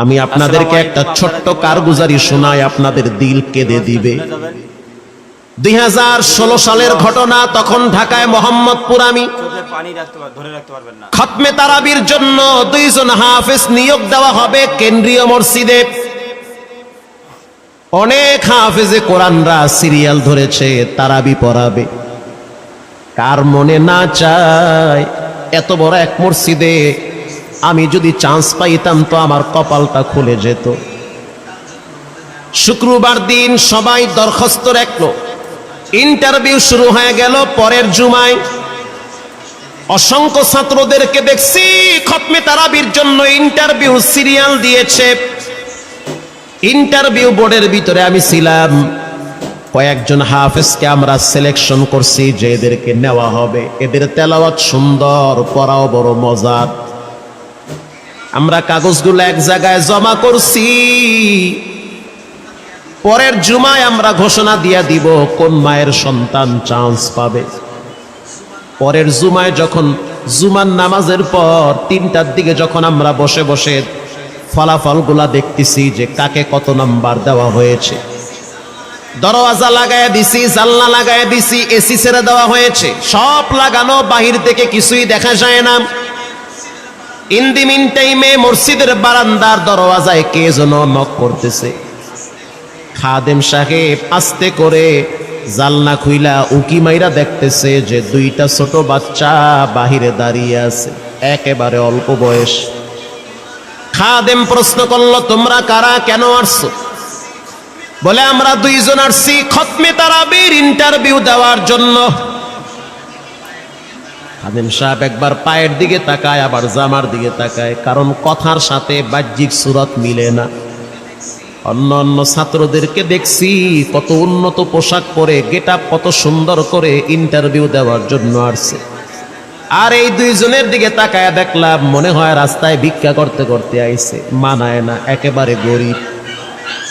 আমি আপনাদেরকে একটা ছোট্ট কারগুজারি শোনাই আপনাদের দিল কেঁদে দিবে। দুই হাজার ষোলো সালের ঘটনা তখন ঢাকায় মোহাম্মদপুর আমি খতমে তারাবির জন্য দুইজন হাফেজ নিয়োগ দেওয়া হবে কেন্দ্রীয় মসজিদে। অনেক হাফেজে কোরআনরা সিরিয়াল ধরেছে তারাবি পড়াবে। কার মনে না চায় এত বড় এক মসজিদে আমি যদি চান্স পাইতাম তো আমার কপালটা খুলে যেত। শুক্রবার দিন সবাই দরখাস্ত রাখল। ইন্টারভিউ শুরু হয়ে গেল, পরের জুমায় অসংখ্য ছাত্রদেরকে দেখছি, খতমে তারাবির জন্য ইন্টারভিউ সিরিয়াল দিয়েছে। ইন্টারভিউ বোর্ডের ভিতরে আমি ছিলাম। কয়েকজন হাফেজকে আমরা সিলেকশন করছি, যে এদেরকে নেওয়া হবে। এদের তেলাওয়াত সুন্দর, পড়াও বড় মজার। আমরা কাগজগুলো এক জায়গায় জমা করছি। পরের জুমায় আমরা ঘোষণা দিয়া দিব কোন মায়ের সন্তান চান্স পাবে। পরের জুমায় যখন জুমার নামাজের পর তিনটার দিকে যখন আমরা বসে বসে ফলাফলগুলা দেখতেছি যে কাকে কত নাম্বার দেওয়া হয়েছে। দরওয়াজা লাগায় দিছি, জানলা লাগায় দিছি, এসি ছেড়ে দেওয়া হয়েছে। সব লাগানো, বাহির থেকে কিছুই দেখা যায় না। ইন দি মিন টাইমে মসজিদের বারান্দার দরওয়াজায় কে যেন নক করতেছে। খাদেম সাহেব আস্তে করে জালনা খুইলা উকি মাইরা দেখতেছে যে দুইটা ছোট বাচ্চা বাহিরে দাঁড়িয়ে আছে, একেবারে অল্প বয়স। খাদেম প্রশ্ন করল, তোমরা কারা? কেন আসছো? বলে, আমরা দুইজন আসছি খতমে তারাবির ইন্টারভিউ দেওয়ার জন্য। খাদেম সাহেব একবার পায়ের দিকে তাকায়, আবার জামার দিকে তাকায়। কারণ কথার সাথে বাহ্যিক সুরত মিলে না। অন্য অন্য ছাত্রদেরকে দেখছি, কত উন্নত পোশাক পরে গেট কত সুন্দর করে ইন্টারভিউ দেওয়ার জন্য আসছে। আর এই দুইজনের দিকে তাকায় দেখলাম, মনে হয় রাস্তায় ভিক্ষা করতে করতে আইছে। মানায় না, একেবারে গরিব।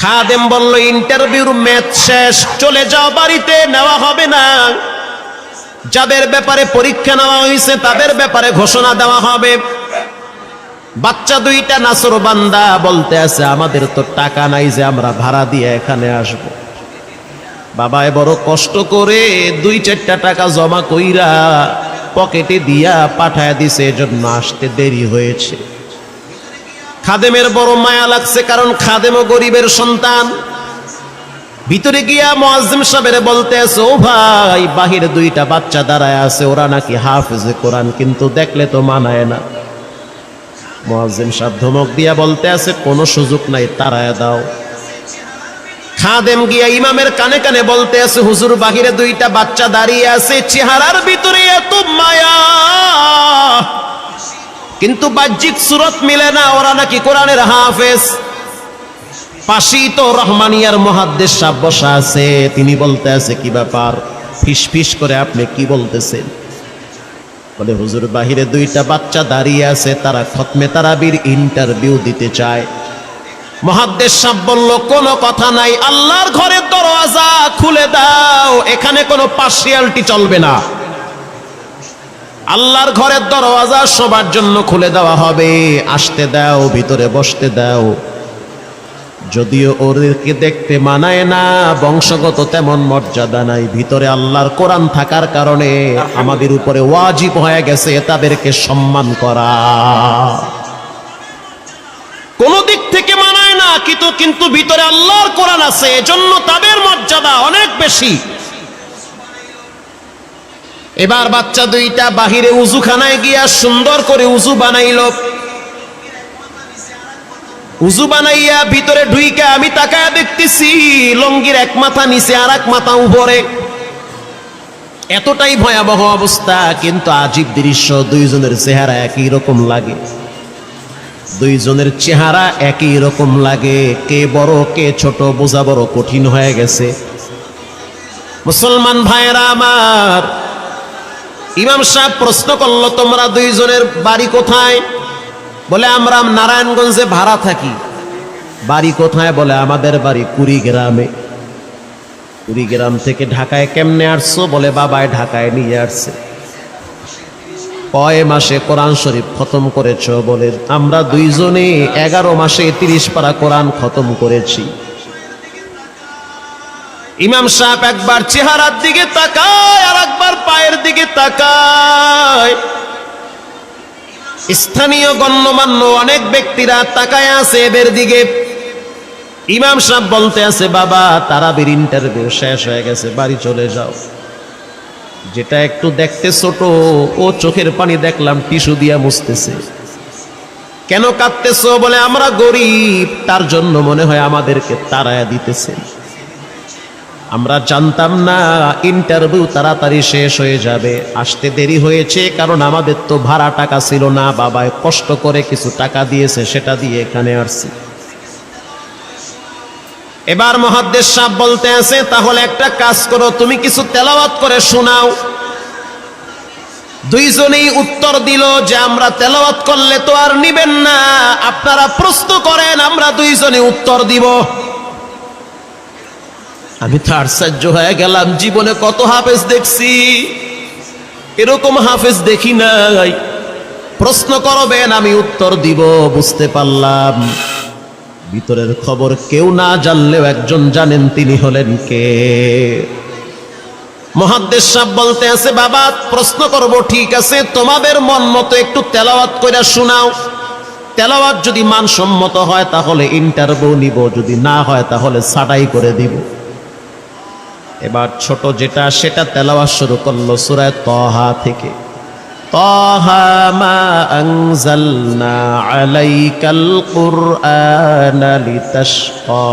খাদেম বলল, ইন্টারভিউর ম্যাচ শেষ, চলে যাও, বাড়িতে, নেওয়া হবে না। যাদের ব্যাপারে পরীক্ষা নেওয়া হয়েছে, তাদের ব্যাপারে ঘোষণা দেওয়া হবে। বাচ্চা দুইটা নাসর বান্দা বলতে আছে, আমাদের তো টাকা নাই যে আমরা ভাড়া দিয়ে এখানে আসব। বাবায় বড় কষ্ট করে দুই চারটা টাকা জমা কইরা পকেটে দিয়া পাঠায় দিছে, এজন্য আসতে দেরি হয়েছে। খাদেমের বড় মায়া লাগছে, কারণ খাদেমও গরিবের সন্তান। ভিতরে গিয়া মোয়াজ্জিম সাহেবের বলতে আছে, ও ভাই, বাহিরে দুইটা বাচ্চা দাঁড়ায় আছে, ওরা নাকি হাফেজ কোরআন, কিন্তু দেখলে তো মানায় না। মোয়াজ্জিম সাহেব ধমক দিয়া বলতে আছে, কোনো সুযোগ নাই, তারায় দাও। খাদেম গিয়া ইমামের কানে কানে বলতে আছে, হুজুর, বাহিরে দুইটা বাচ্চা দাঁড়িয়ে আছে, চেহারার ভিতরে এত মায়া। কিন্তু বাহ্যিক সুরত মিলে না, ওরা নাকি কোরআনের হাফেজ। পাশেই তো রহমানিয়ার মহাদ্দেশ সাহ বসা আছে। তিনি বলতে আছে, কি ব্যাপার? ফিস ফিস করে আপনি কি বলতেছেন? বলে, হুজুর বাহিরে দুইটা বাচ্চা দাঁড়িয়ে আছে, তারা খতমে তারাবির ইন্টারভিউ দিতে চায়। মহাদ্দেশ সাহ বলল, কোনো কথা নাই, আল্লাহর ঘরের দরওয়াজা খুলে দাও, এখানে কোনো পার্সিয়ালটি চলবে না। আল্লাহর ঘরের দরওয়াজা সবার জন্য খুলে দেওয়া হবে, আসতে দাও, ভিতরে বসতে দাও। যদিও ওদেরকে দেখতে মানায় না, বংশগত তেমন মর্যাদা নাই। ভিতরে আল্লাহর কোরআন থাকার কারণে আমাদের উপরে ওয়াজিব হয়ে গেছে তাদেরকে সম্মান করা। কোন দিক থেকে মানায় না, কিন্তু কিন্তু ভিতরে আল্লাহর কোরআন আছে, এজন্য তাদের মর্যাদা অনেক বেশি। এবার বাচ্চা দুইটা বাহিরে উজুখানায় গিয়া সুন্দর করে উজু বানাইল। উজু বানাইয়া ভিতরে ঢুইকে আমি তাকায় দেখতেছি, লঙ্গির এক মাথা নিচে আর এক মাথা উপরে। এতটাই ভয়াবহ অবস্থা, কিন্তু আজীব দৃশ্য, দুইজনের চেহারা একই রকম লাগে। দুইজনের চেহারা একই রকম লাগে, কে বড়, কে ছোট, বোঝা বড় কঠিন হয়ে গেছে। মুসলমান ভাইয়েরা আমার, ইমাম সাহেব প্রশ্ন করল, তোমরা দুইজনের বাড়ি কোথায়? বলে, আমরা নারায়ণগঞ্জে ভাড়া থাকি। বাড়ি কোথায় বলে, আমাদের বাড়ি কুড়িগ্রামে। কুড়িগ্রাম থেকে ঢাকায় কেমনে আসছো বলে বাবায় ঢাকায় নিয়ে আসছে। কয় মাসে কোরআন শরীফ খতম করেছ বলে, আমরা দুইজনে এগারো মাসে তিরিশ পারা কোরআন খতম করেছি। ইমাম সাহেব একবার চেহারার দিকে তাকায় আর একবার পায়ের দিকে তাকায়। স্থানীয় গণ্যমান্য অনেক ব্যক্তিরা তাকায় আছে এদের দিকে। ইমাম সাহেব বলতে আছে, বাবা, তারাবির ইন্টারভিউ শেষ হয়ে গেছে, বাড়ি চলে যাও। যেটা একটু দেখতে ছোট, ও চোখের পানি দেখলাম টিস্যু দিয়া মুছতেছে। কেন কাঁদতেছো? বলে, আমরা গরিব, তার জন্য মনে হয় আমাদেরকে তারায়া দিতেছে। আমরা জানতাম না ইন্টারভিউ তাড়াতাড়ি শেষ হয়ে যাবে। আসতে দেরি হয়েছে, কারণ আমাদের তো ভাড়া টাকা ছিল না। বাবায় কষ্ট করে কিছু টাকা দিয়েছে, সেটা দিয়ে এখানে আসছি। এবার মহাদ্দেশ সাহেব বলতে আছে, তাহলে একটা কাজ করো, তুমি কিছু তেলাওয়াত করে শোনাও। দুইজনেই উত্তর দিল যে আমরা তেলাওয়াত করলে তো আর নিবেন না। আপনারা প্রশ্ন করেন, আমরা দুইজনে উত্তর দিব। আমি তো আশ্চর্য হয়ে গেলাম, জীবনে কত হাফেজ দেখছি। এরকম হাফেজ দেখি নাই। প্রশ্ন করবেন, আমি উত্তর দিব, বুঝতে পারলাম। ভিতরের খবর কেউ না জানলেও একজন জানেন তিনি হলেন কে। মহাদ্দেশ সাহেব বলতে আছে, বাবা, প্রশ্ন করব, ঠিক আছে, তোমাদের মন মতো একটু তেলাওয়াত করে শোনাও। তেলাওয়াত যদি মানসম্মত হয়, তাহলে ইন্টারভিউ নিব, যদি না হয়, তাহলে ছাটাই করে দিব। এবার ছোট যেটা, সেটা তেলাওয়াত শুরু করল সুরায় তহা থেকে। তহা মা আনজালনা আলাইকাল কুরআনা লিতাশকা।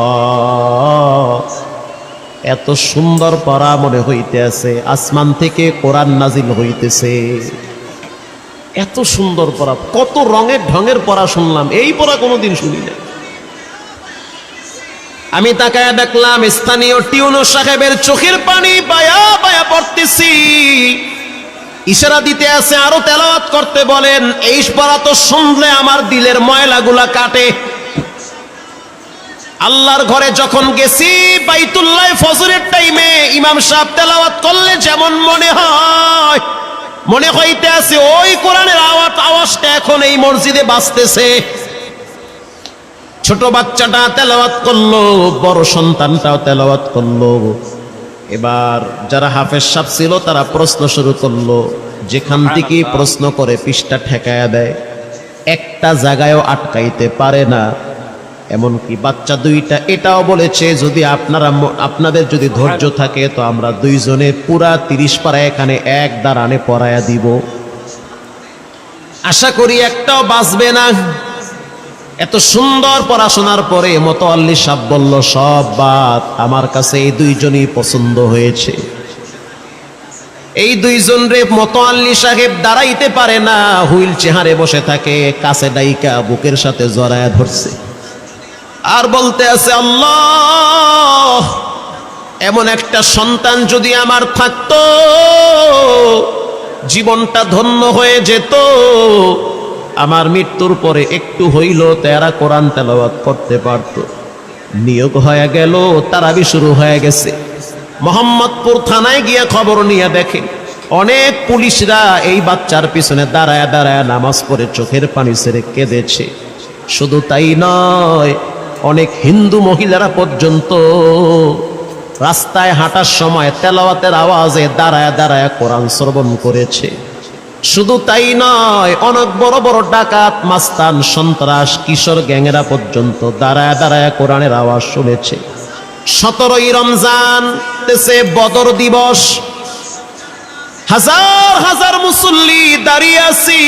এত সুন্দর পড়া মনে হইতে আছে আসমান থেকে কোরআন নাজিল হইতেছে। এত সুন্দর পড়া কত রঙের ঢঙের পড়া শুনলাম, এই পড়া কোনোদিন শুনি না আমি তাকায় দেখলাম স্থানীয় টিউনো সাহেবের চোখের পানি পায়া পায়া পড়তেছি। ইশারা দিতে আছে, আরও তেলাওয়াত করতে বলেন, এই পড়া তো শুনলে আমার দিলের ময়লাগুলা কাটে। আল্লাহর ঘরে যখন গেছি, বাইতুল্লাহ ফজরের টাইমে ইমাম সাহেব তেলাওয়াত করলে যেমন মনে হয়, মনে হইতে আছে ওই কোরআনের আওয়াজ, আওয়াজটা এখন এই মসজিদে বাজতেছে। ছোট বাচ্চাটা তেলাওয়াত করল বড় সন্তানটাও তেলাওয়াত করল। এবার যারা হাফেজ সাপ ছিল তারা প্রশ্ন শুরু করল যেখান থেকে প্রশ্ন করে পৃষ্ঠা ঠেকায়া দেয়। একটা জায়গায়ও আটকাইতে পারে না। এমনকি বাচ্চা দুইটা এটাও বলেছে যদি আপনারা আপনাদের যদি ধৈর্য থাকে তো আমরা দুইজনে পুরা তিরিশ পারা এখানে এক দাঁড়ানে পড়ায়া দিব। আশা করি একটাও বাঁচবে না। এত সুন্দর পড়াশোনার পরে মতোয়াল্লি সাহ বলল, সব বাদ, আমার কাছে এই দুইজনই পছন্দ হয়েছে। এই দুইজন রে মতোয়াল্লি সাহেব দাঁড়াইতে পারে না, হুইল চেহারে বসে থাকে, কাছে ডাইকা বুকের সাথে জড়ায় ধরছে। আর বলতে আছে, আল্লাহ, এমন একটা সন্তান যদি আমার থাকতো, জীবনটা ধন্য হয়ে যেত আমার মৃত্যুর পরে একটু হইল তেরা কোরআন তেলাওয়াত করতে পারত। নিয়োগ হয়ে গেল, তারাবি শুরু হয়ে গেছে। মোহাম্মদপুর থানায় গিয়ে খবর নিয়ে দেখে, অনেক পুলিশরা এই বাচ্চার পিছনে দাঁড়ায় দাঁড়ায় নামাজ পড়ে চোখের পানি ছেড়ে কেঁদেছে। শুধু তাই নয়, অনেক হিন্দু মহিলারা পর্যন্ত রাস্তায় হাঁটার সময় তেলাওয়াতের আওয়াজে দাঁড়ায় দাঁড়ায় কোরআন শ্রবণ করেছে। শুধু তাই নয়, অনেক বড় বড় ডাকাত, মাস্তান, সন্ত্রাস, কিশোর গ্যাংরা পর্যন্ত দাঁড়ায় দাঁড়ায় কোরআনের আওয়াজ শুনেছে। সতেরোই রমজান, দেশে বদর দিবস। হাজার হাজার মুসল্লি দাঁড়িয়ে আছি।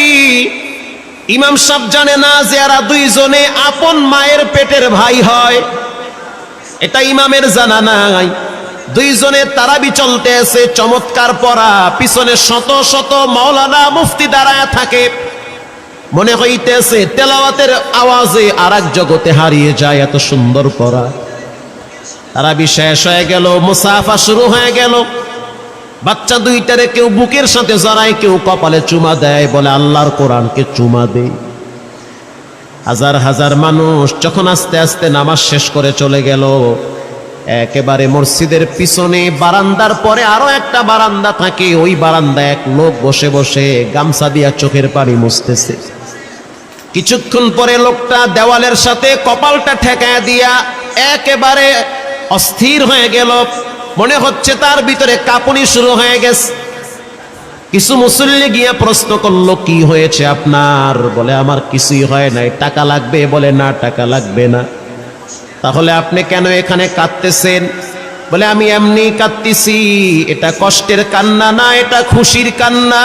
ইমাম সাহেব জানে না যে এরা দুইজনে আপন মায়ের পেটের ভাই হয়। এটা ইমামের জানা নাই। দুইজনে তারাবি চলতে আছে চমৎকার পড়া। পিছনে শত শত মাওলানা মুফতি দাঁড়ায় থাকে। মনে হইতেছে তেলাওয়াতের আওয়াজে আর জগতে হারিয়ে যায় এত সুন্দর পড়া। তারাবি শেষ হয়ে গেল, মুসাফা শুরু হয়ে গেল। বাচ্চা দুইটারে কেউ বুকের সাথে জড়ায়, কেউ কপালে চুমা দেয়, বলে আল্লাহর কোরআনকে চুমা দেয় হাজার হাজার মানুষ যখন আস্তে আস্তে নামাজ শেষ করে চলে গেল একেবারে মসজিদের পিছনে বারান্দার পরে আরও একটা বারান্দা থাকে, ওই বারান্দায় এক লোক বসে বসে গামছা দিয়া চোখের পানি মুছতেছে। কিছুক্ষণ পরে লোকটা দেওয়ালের সাথে কপালটা ঠেকায় দিয়া একেবারে অস্থির হয়ে গেল। মনে হচ্ছে তার ভিতরে কাঁপুনি শুরু হয়ে গেছে। কিছু মুসল্লি গিয়ে প্রশ্ন করল, কি হয়েছে আপনার? বলে, আমার কিছুই হয় নাই, টাকা লাগবে? বলে, না, টাকা লাগবে না। তাহলে আপনি কেন এখানে কাঁদতেছেন? বলে, আমি এমনি কাঁদতেছি। এটা কষ্টের কান্না না, এটা খুশির কান্না।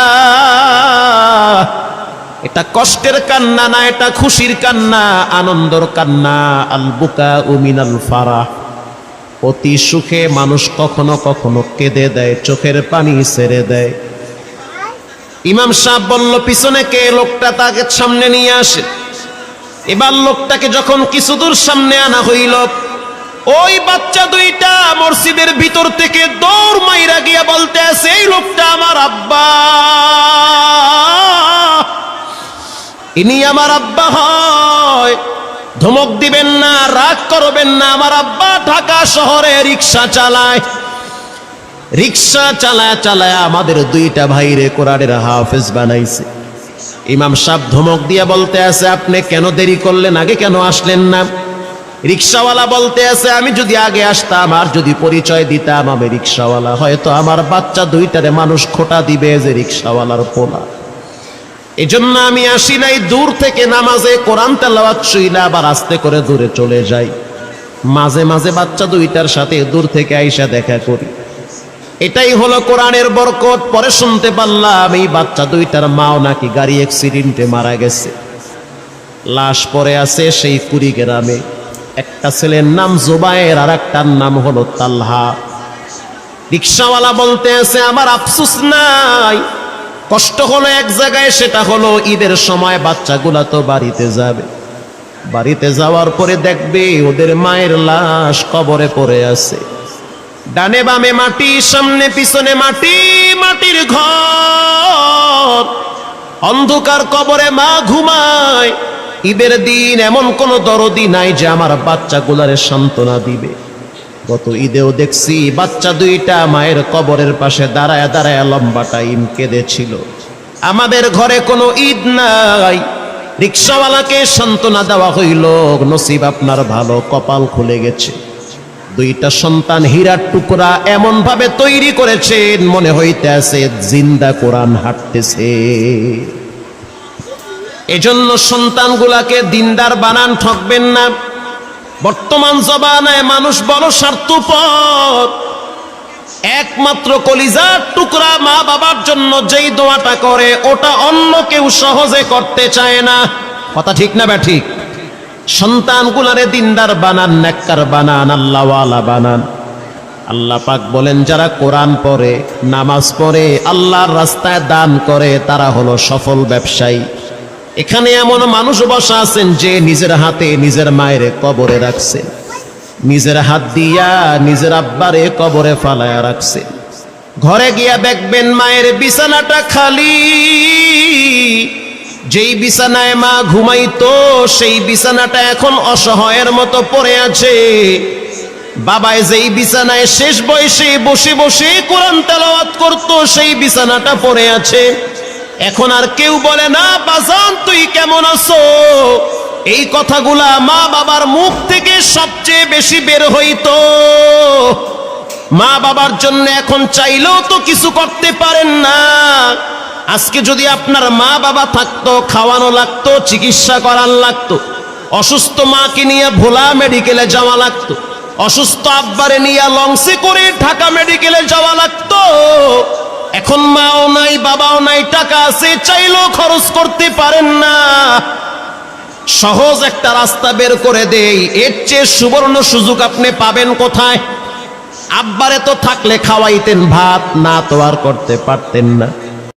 এটা কষ্টের কান্না না, এটা খুশির কান্না। আনন্দর কান্না। আল বুকা উমিনাল ফারাহ। অতি সুখে মানুষ কখনো কখনো কেঁদে দেয়, চোখের পানি ছেড়ে দেয়। ইমাম সাহেব বলল, পিছনে কে লোকটা তাকে সামনে নিয়ে আসে? এবার লোকটাকে যখন কিছু দূর সামনে আনা হইল, ওই বাচ্চা দুইটা মসজিদের ভিতর থেকে দৌড় মাইরা গিয়া বলতে আছে এই লোকটা আমার আব্বা। ইনি আমার আব্বা হয়। ধমক দিবেন না, রাগ করবেন না, আমার আব্বা ঢাকা শহরে রিক্সা চালায়। রিক্সা চালায় চালায় আমাদের দুইটা ভাইরে কোরআনের হাফেজ বানাইছে। ইমাম সাহেব ধমক দিয়ে বলতে আছে, আপনি কেন দেরি করলেন? আগে কেন আসলেন না? রিক্সাওয়ালা বলতে আছে, আমি যদি আগে আসতাম, আর যদি পরিচয় দিতাম, আমি রিক্সাওয়ালা। হয়তো আমার বাচ্চা দুইটারে মানুষ খোটা দিবে যে রিক্সাওয়ালার পোলা। এজন্য আমি আসি নাই, দূর থেকে নামাজে কোরআন তেলাওয়াত শুইলে আবার আস্তে করে দূরে চলে যাই। মাঝে মাঝে বাচ্চা দুইটার সাথে দূর থেকে আইসা দেখা করি। এটাই হলো কোরআনের বরকত। পরে শুনতে পারলাম এই বাচ্চা দুইটার মাও নাকি গাড়ি অ্যাক্সিডেন্টে মারা গেছে। লাশ পরে আছে সেই কুড়ি গ্রামে একটা ছেলের নাম জোবায়ের আর একটার নাম হলো তাল্হা। রিক্সাওয়ালা বলতে আছে, আমার আফসুস নাই। কষ্ট হলো এক জায়গায়, সেটা হলো ঈদের সময় বাচ্চাগুলা তো বাড়িতে যাবে। বাড়িতে যাওয়ার পরে দেখবে ওদের মায়ের লাশ কবরে পড়ে আছে। ডানে বামে মাটি, সামনে পিছনে মাটি, মাটির ঘর। অন্ধকার কবরে মা ঘুমায়। ঈদের দিন এমন কোনো দরদি নাই যে আমার বাচ্চাগুলারে সান্ত্বনা দিবে। গত ঈদেও দেখছি বাচ্চা দুইটা মায়ের কবরের পাশে দাঁড়ায় দাঁড়ায় লম্বা টাইম কেঁদেছিল। আমাদের ঘরে কোনো ঈদ নাই। রিক্সাওয়ালাকে সান্ত্বনা দেওয়া হইল, নসিব আপনার ভালো কপাল খুলে গেছে। দুইটা সন্তান হীরার টুকরা এমন ভাবে তৈরি করেছেন, মনে হইতে আছে জিন্দা কোরআন হাঁটতেছে। এজন্য সন্তানগুলাকে দিনদার বানান ঠকবেন না। বর্তমান জবানায় মানুষ বড় স্বার্থপর। একমাত্র কলিজার টুকরা মা বাবার জন্য যেই দোয়াটা করে, ওটা অন্য কেউ সহজে করতে চায় না। কথা ঠিক না ব্যা ঠিক? সন্তানগুলারে দিনদার বানান, নেককার বানান, আল্লাহওয়ালা বানান। আল্লাহ পাক বলেন, যারা কোরআন পড়ে, নামাজ পড়ে, আল্লাহর রাস্তায় দান করে, তারা হলো সফল ব্যবসায়ী। এখানে এমন মানুষ বসা আছেন যে নিজের হাতে নিজের মায়ের কবরে রাখছেন নিজের হাত দিয়া নিজের আব্বারে কবরে ফালায়া রাখছেন ঘরে গিয়া দেখবেন মায়ের বিছানাটা খালি। যেই বিছানায় মা ঘুমাইতো, সেই বিছানাটা এখন অসহায়ের মতো পড়ে আছে। বাবায় যেই বিছানায় শেষ বয়সে বসে বসে কোরআন তেলাওয়াত করতো, সেই বিছানাটা পড়ে আছে। এখন আর কেউ বলে, না, বাজান, তুই কেমন আছো? এই কথাগুলা মা বাবার মুখ থেকে সবচেয়ে বেশি বের হইতো। মা বাবার জন্য এখন চাইলেও তো কিছু করতে পারেন না। আজকে যদি আপনার মা বাবা থাকতো, খাওয়ানো লাগতো, চিকিৎসা করার লাগতো, অসুস্থ মাকে নিয়ে ভোলা মেডিকেলে যাওয়া লাগতো, অসুস্থ আব্বারে নিয়ে লঞ্চে করে ঢাকা মেডিকেলে যাওয়া লাগতো, এখন মাও নাই, বাবাও নাই, টাকা আছে, চাইলেও খরচ করতে পারেন না। সহজ একটা রাস্তা বের করে দেই, এর চেয়ে সুবর্ণ সুযোগ আপনি পাবেন কোথায়? আব্বারে তো থাকলে খাওয়াইতেন ভাত, না তো আর করতে পারতেন না।